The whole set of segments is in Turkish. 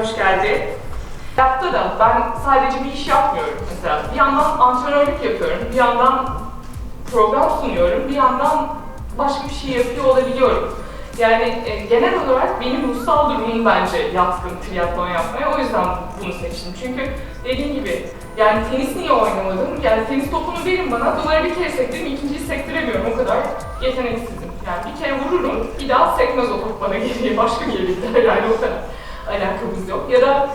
hoş geldi. Hayatta da ben sadece bir iş yapmıyorum mesela. Bir yandan antrenörlük yapıyorum, bir yandan program sunuyorum, bir yandan başka bir şey yapıyor olabiliyorum. Yani e, genel olarak benim ruhsal durumum bence yatkın triatlon yapmaya. O yüzden bunu seçtim. Çünkü dediğim gibi yani tenis niye oynamadım? Yani tenis topunu verin bana, duvara bir kere sektirim, ikinciyi sektiremiyorum. O kadar yeteneksizim. Yani bir kere vururum, bir daha sekmez o top bana geriye. Başka bir yere yani o kadar alakamız yok. Ya da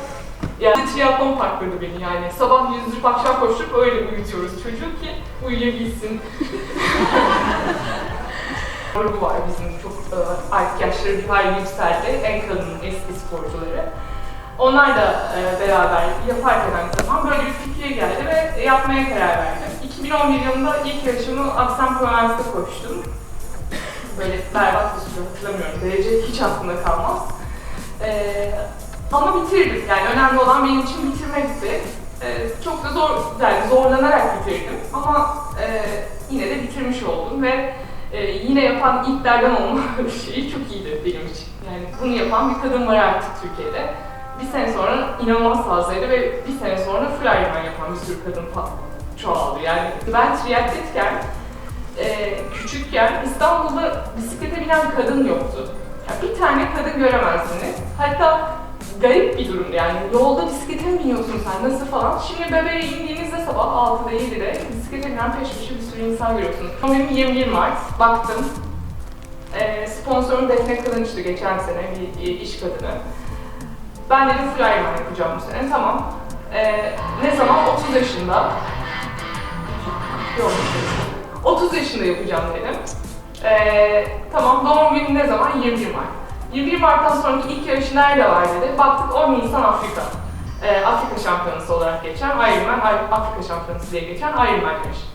yani triatlon farkladı beni yani. Sabah yüzdürüp akşam koşturup öyle uyutuyoruz çocuğu ki uyuyabilsin. Grubu var bizim çok e, artık yaşları bir yükseldi. En kalın eski sporcuları. Onlar da e, beraber yaparken zaman böyle bir fikre geldi ve yapmaya karar verdim. 2011 yılında ilk yarışımı Aksan Provence'da koştum. Böyle berbat bir süre hatırlamıyorum. Derece hiç aklımda kalmaz. E, ama bitirdim. Yani önemli olan benim için bitirmekti. E, çok da zor, yani zorlanarak bitirdim. Ama e, yine de bitirmiş oldum ve e, yine yapan ilklerden olma şeyi çok iyiydi benim için. Yani bunu yapan bir kadın var artık Türkiye'de. Bir sene sonra inanılmaz fazlaydı ve bir sene sonra full Ironman yapan bir sürü kadın çoğaldı. Yani ben triatletken, e, küçükken İstanbul'da bisiklete binen kadın yoktu. Bir tane kadın göremezdiniz. Hatta garip bir durum yani. Yolda bisiklete mi biniyorsun sen nasıl falan. Şimdi bebeğe indiğinizde sabah 6'da 7'de bisiklete binen peş peşe bir sürü insan görüyorsunuz. Benim 21 Mart baktım. E, sponsorum Defne Kılınç'tı geçen sene bir, bir iş kadını. Ben dedim Ironman yapacağım bu sene. Tamam. E, ne zaman? 30 yaşında. Yok. 30 yaşında yapacağım dedim. E, tamam doğum günü ne zaman? 21 Mart. 21 Mart'tan sonraki ilk yarışı nerede var dedi. Baktık 10 Nisan Afrika. Ee, Afrika şampiyonası olarak geçen Ironman, Afrika şampiyonası diye geçen Ironman yarışı.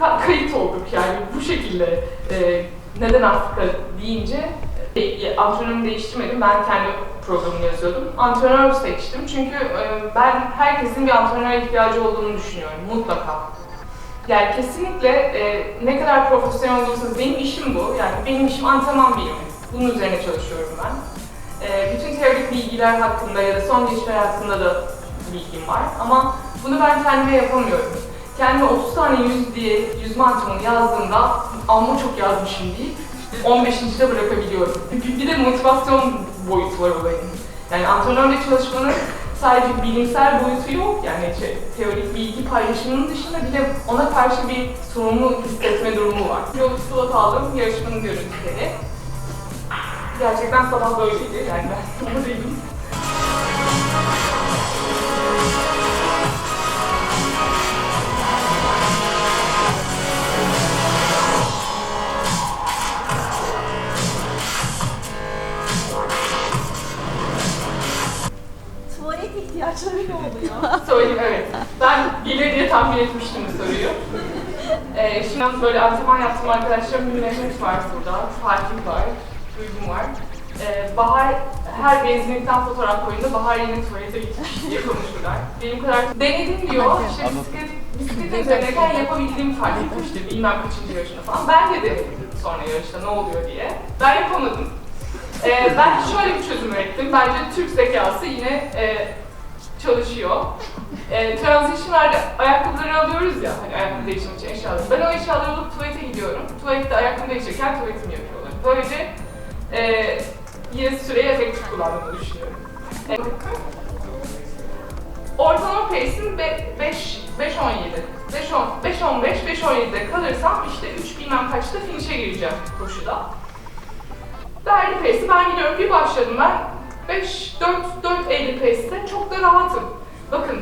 Ka- kayıt olduk yani bu şekilde. e, neden Afrika deyince e, antrenörümü değiştirmedim. Ben kendi programımı yazıyordum. Antrenör seçtim çünkü e, ben herkesin bir antrenöre ihtiyacı olduğunu düşünüyorum mutlaka. Yani kesinlikle e, ne kadar profesyonel olursanız benim işim bu. Yani benim işim antrenman bilimi. Bunun üzerine çalışıyorum ben. E, bütün teorik bilgiler hakkında ya da son gelişmeler hakkında da bilgim var. Ama bunu ben kendime yapamıyorum. Kendime 30 tane yüz diye yüzme antrenmanı yazdığımda amma çok yazmışım deyip 15. de bırakabiliyorum. Bir de motivasyon boyutu var olayın. Yani antrenörle çalışmanın sadece bilimsel boyutu yok. Yani şey, teorik bilgi paylaşımının dışında bir de ona karşı bir sorumluluk hissetme durumu var. Yol slot aldım, yarışmanın görüntüleri. Gerçekten sabah böyleydi yani ben. Tuvalet ihtiyaçları ne oluyor? Söyleyeyim evet. Ben gelir diye tahmin etmiştim bu soruyu. Ee, şimdi böyle antrenman yaptığım arkadaşlarım bir Mehmet var burada, Fatih var, Duygun var. Ee, Bahar her benzinlikten fotoğraf koyduğunda Bahar yine tuvalete gitmiş diye konuşurlar. Benim kadar denedim diyor, işte bisiklet, bisiklet üzerindeyken yapabildiğimi fark etmişti bilmem kaçıncı yarışında falan. Ben de denedim sonra yarışta ne oluyor diye. Ben yapamadım. Ee, ben şöyle bir çözüm ürettim. Bence Türk zekası yine e, çalışıyor. E, transition'larda ayakkabıları alıyoruz ya, hani ayakkabı değiştirmek için eşyaları. Ben o eşyaları alıp tuvalete gidiyorum. Tuvalette ayakkabı değiştirirken tuvaletimi yapıyorlar. Böylece e, yine süreyi efektif kullandığımı düşünüyorum. E, ortalama pace'im 5 5 17. 5 10 5 15 5 17'de kalırsam işte 3 bilmem kaçta finish'e gireceğim koşuda. Verdi pace'i ben gidiyorum bir başladım ben 5 4 4 50 pace'te çok da rahatım. Bakın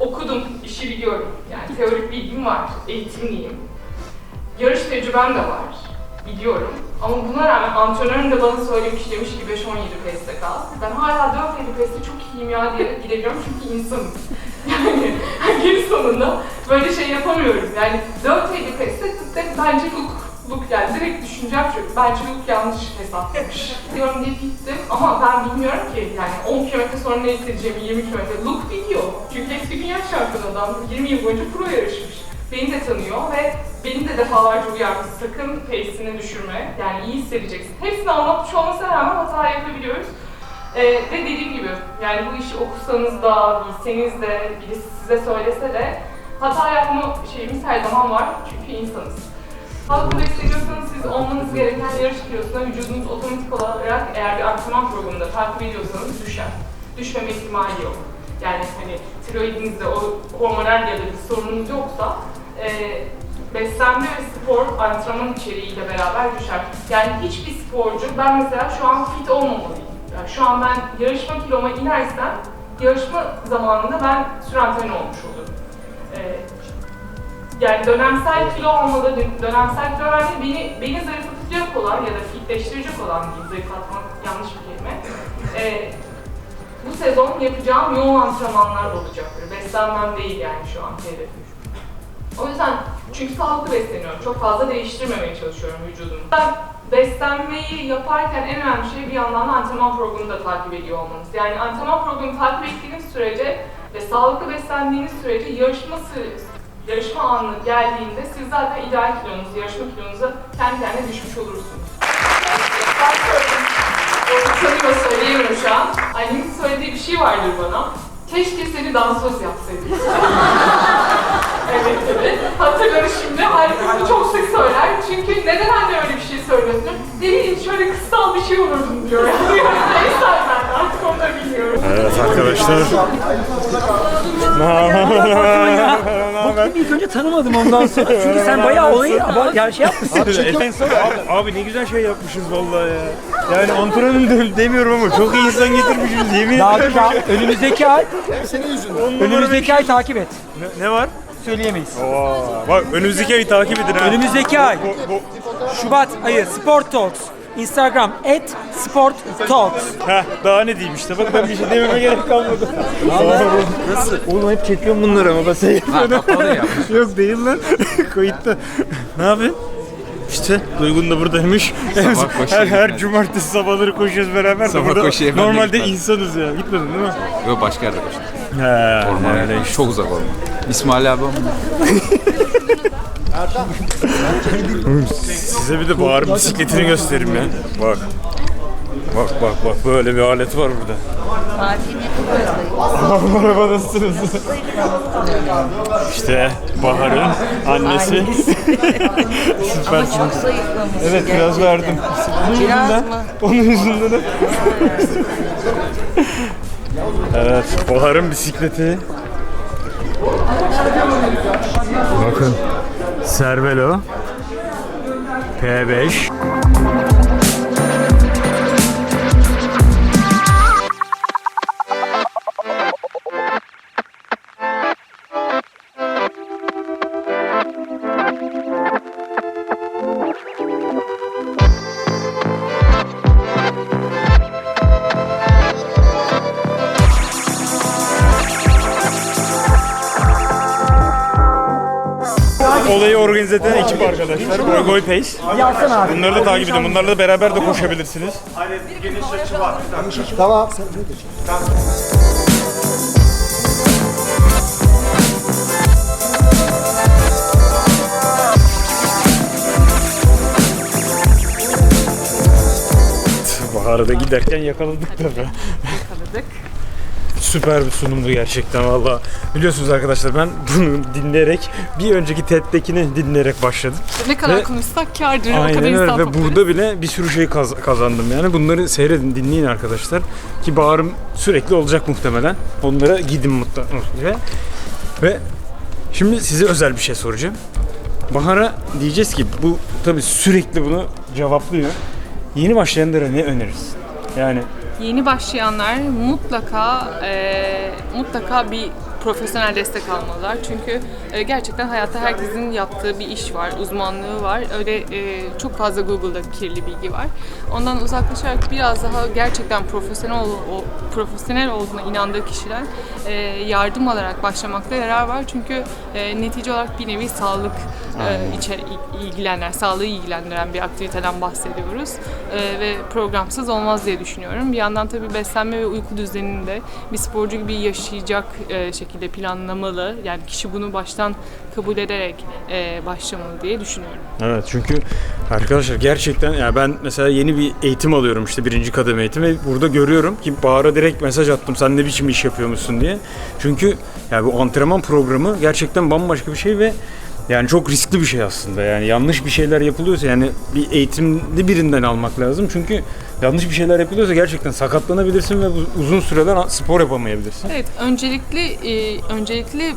okudum, işi biliyorum. Yani teorik bilgim var, eğitimliyim. Yarış tecrübem de var, biliyorum. Ama buna rağmen antrenörüm de bana söylemiş demiş ki 5-17 pace'te kal. Ben hala 4-50 pace'te çok iyiyim ya diye gidebiliyorum çünkü insanım. Yani gün sonunda böyle şey yapamıyorum. Yani 4-50 pace'te de bence look, look yani direkt düşüneceğim çünkü bence look yanlış hesaplamış. Diyorum diye gittim ama ben bilmiyorum ki yani 10 kilometre sonra ne hissedeceğimi 20 kilometre look biliyor. Çünkü eski dünya şampiyonu adam 20 yıl boyunca pro yarışmış. Beni de tanıyor ve beni de defalarca uyarmış. Sakın pace'ini düşürme. Yani iyi hissedeceksin. Hepsini anlatmış olmasına rağmen hata yapabiliyoruz. Ee, ve dediğim gibi yani bu işi okusanız da, bilseniz de, birisi size söylese de hata yapma şeyimiz her zaman var çünkü insanız. Sağlıklı besleniyorsanız siz olmanız gereken yarış kilosuna vücudunuz otomatik olarak eğer bir antrenman programında takip ediyorsanız düşer. Düşmeme ihtimali yok. Yani hani tiroidinizde o hormonal ya da bir sorununuz yoksa e, beslenme ve spor antrenman içeriğiyle beraber düşer. Yani hiçbir sporcu, ben mesela şu an fit olmamalıyım. Yani şu an ben yarışma kiloma inersem, yarışma zamanında ben süratmen olmuş olurum. E, yani dönemsel kilo almada, dönemsel kilo verme beni, beni zayıflatacak olan ya da fitleştirecek olan diyeyim, zayıflatmak yanlış bir kelime. Ee, bu sezon yapacağım yoğun antrenmanlar olacaktır. Beslenmem değil yani şu an hedefim. O yüzden çünkü sağlıklı besleniyorum. Çok fazla değiştirmemeye çalışıyorum vücudumu. Ben beslenmeyi yaparken en önemli şey bir yandan da antrenman programını da takip ediyor olmanız. Yani antrenman programını takip ettiğiniz sürece ve sağlıklı beslendiğiniz sürece yarışması yarışma anı geldiğinde siz zaten ideal kilonuz, yarışma kilonuza kendi kendine düşmüş olursunuz. Tanıyor söyleyemiyorum şu an. Annemin söylediği bir şey vardır bana. Keşke seni dansöz yapsaydım. evet evet. Hatırladı şimdi. Harika bunu çok sık söyler. Çünkü neden anne öyle bir şey söylüyorsun? Ne şöyle kıssal bir şey olurdum diyor. Neyse ben Evet arkadaşlar. Bakın ilk önce tanımadım ondan sonra. Çünkü sen bayağı olayı abart- yani şey yapmışsın. abi, abi ne güzel şey yapmışız vallahi ya. Yani antrenörüm de demiyorum ama çok iyi insan getirmişiz yemin Daha ederim. daha önümüzdeki ay, numara bir- önümüzdeki ay takip et. Ne, ne var? Söyleyemeyiz. Oo, bak önümüzdeki ayı takip edin ha. Önümüzdeki ay. Bu, bu, Şubat ayı Sport Talks. Instagram et Sport Talks. heh, daha ne diyeyim işte bak ben bir şey dememe gerek kalmadı. Nasıl? Oğlum hep çekiyorum bunları ama ben sen Yok değil lan. Kayıtta. ne yapıyorsun? İşte Duygun da buradaymış. her her cumartesi sabahları koşuyoruz beraber. Sabah burada koşuya ben de Normalde insanız ya. Gitmedin değil mi? Yok başka yerde koştum. He, Orman. öyle işte. Çok uzak orman. İsmail abi ama. Size bir de Bahar'ın bisikletini göstereyim ya. Bak. Bak bak bak böyle bir alet var burada. Merhaba nasılsınız? İşte Bahar'ın annesi. Süpersiniz. Evet biraz verdim. Onun yüzünden. Onun yüzünden. de- evet Bahar'ın bisikleti. Bakın. Cervelo. P5. Eden ekip arkadaşlar. Goy Pace. Yazsana abi. Bunları da takip edin. Bunlarla da beraber de koşabilirsiniz. Baharı da giderken yakaladık tabii. Yakaladık. Süper bir sunumdu gerçekten valla. Biliyorsunuz arkadaşlar ben bunu dinleyerek bir önceki TED'dekini dinleyerek başladım. Ne kadar Ve- konuşsak kârdır. o kadar Aynen öyle ve toplarız. burada bile bir sürü şey kaz- kazandım yani. Bunları seyredin, dinleyin arkadaşlar. Ki bağrım sürekli olacak muhtemelen. Onlara gidin mutlaka. Ve, ve şimdi size özel bir şey soracağım. Bahar'a diyeceğiz ki bu tabii sürekli bunu cevaplıyor. Yeni başlayanlara ne önerirsin? Yani Yeni başlayanlar mutlaka e, mutlaka bir profesyonel destek almalılar. Çünkü e, gerçekten hayatta herkesin yaptığı bir iş var, uzmanlığı var. Öyle e, çok fazla Google'da kirli bilgi var. Ondan uzaklaşarak biraz daha gerçekten profesyonel ol- o, profesyonel olduğuna inandığı kişiler e, yardım alarak başlamakta yarar var. Çünkü e, netice olarak bir nevi sağlık e, içer, il- ilgilendiren, sağlığı ilgilendiren bir aktiviteden bahsediyoruz. E, ve programsız olmaz diye düşünüyorum. Bir yandan tabii beslenme ve uyku düzenini de bir sporcu gibi yaşayacak e, şekilde planlamalı. Yani kişi bunu baştan kabul ederek e, başlamalı diye düşünüyorum. Evet çünkü arkadaşlar gerçekten ya ben mesela yeni bir eğitim alıyorum işte birinci kademe eğitimi ve burada görüyorum ki Bahar'a direkt mesaj attım sen ne biçim iş yapıyormuşsun diye. Çünkü ya bu antrenman programı gerçekten bambaşka bir şey ve yani çok riskli bir şey aslında yani yanlış bir şeyler yapılıyorsa yani bir eğitimli birinden almak lazım çünkü yanlış bir şeyler yapılıyorsa gerçekten sakatlanabilirsin ve uzun süreler spor yapamayabilirsin. Evet, öncelikli e, öncelikli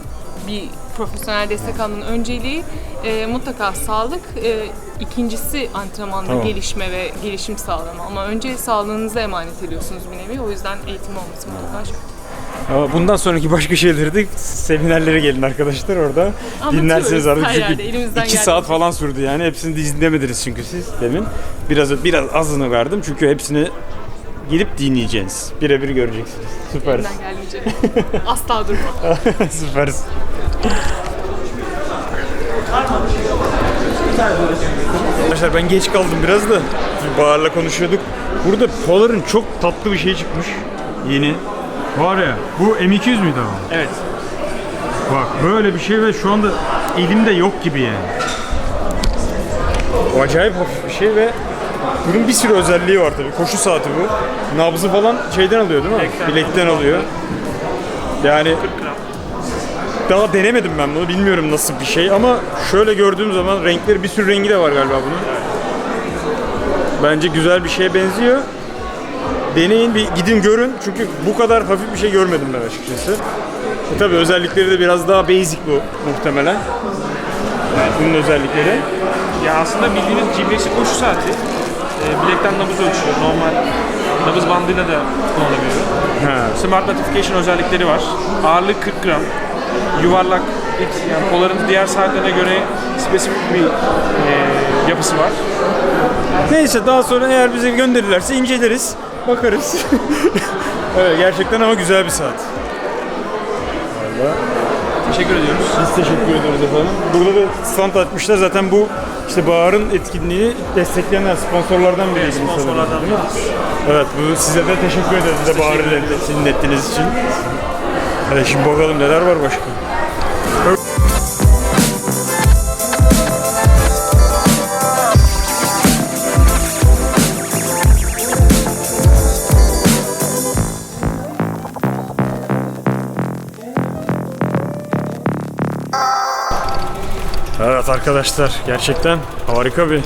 bir profesyonel destek almanın önceliği e, mutlaka sağlık, e, ikincisi antrenmanda Tamam. gelişme ve gelişim sağlama. Ama önce sağlığınıza emanet ediyorsunuz bir nevi. O yüzden eğitim olması mutlaka şart. Ama bundan sonraki başka şeyleri de seminerlere gelin arkadaşlar orada Anlatıyoruz dinlersiniz artık her çünkü yerde, elimizden 2 saat falan sürdü yani hepsini de izlemediniz çünkü siz demin biraz biraz azını verdim çünkü hepsini gelip dinleyeceksiniz birebir göreceksiniz süperiz Elimden gelmeyecek. Asla durma. süperiz Arkadaşlar ben geç kaldım biraz da Bahar'la konuşuyorduk. Burada Polar'ın çok tatlı bir şey çıkmış. Yeni. Var ya bu M200 müydü ama? Evet. Bak böyle bir şey ve şu anda elimde yok gibi yani. O acayip hafif bir şey ve bunun bir sürü özelliği var tabii. Koşu saati bu. Nabzı falan şeyden alıyor değil mi? Bilekten alıyor. Yani daha denemedim ben bunu. Bilmiyorum nasıl bir şey ama şöyle gördüğüm zaman renkleri bir sürü rengi de var galiba bunun. Bence güzel bir şeye benziyor. Deneyin bir gidin görün çünkü bu kadar hafif bir şey görmedim ben açıkçası. E tabi özellikleri de biraz daha basic bu muhtemelen. Yani bunun özellikleri. Ya aslında bildiğiniz GPS koşu saati. E, bilekten nabız ölçüyor. Normal nabız bandıyla da kullanılabiliyor. Smart Notification özellikleri var. Ağırlık 40 gram. Yuvarlak, yani Polar'ın diğer saatlerine göre spesifik bir e, yapısı var. Neyse daha sonra eğer bize gönderirlerse inceleriz. Bakarız. evet gerçekten ama güzel bir saat. Teşekkür ediyoruz. Biz teşekkür ederiz efendim. Burada da stand açmışlar. Zaten bu işte Bahar'ın etkinliğini destekleyen sponsorlardan biri. Evet, sponsorlardan mi? Evet bu size de teşekkür ederiz de Bahar'ı dinlettiğiniz için. Hadi şimdi bakalım neler var başka. Arkadaşlar gerçekten harika bir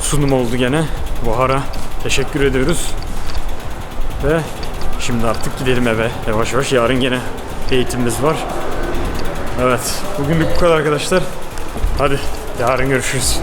sunum oldu gene. Bahar'a teşekkür ediyoruz. Ve şimdi artık gidelim eve yavaş yavaş. Yarın gene eğitimimiz var. Evet bugünlük bu kadar arkadaşlar. Hadi yarın görüşürüz.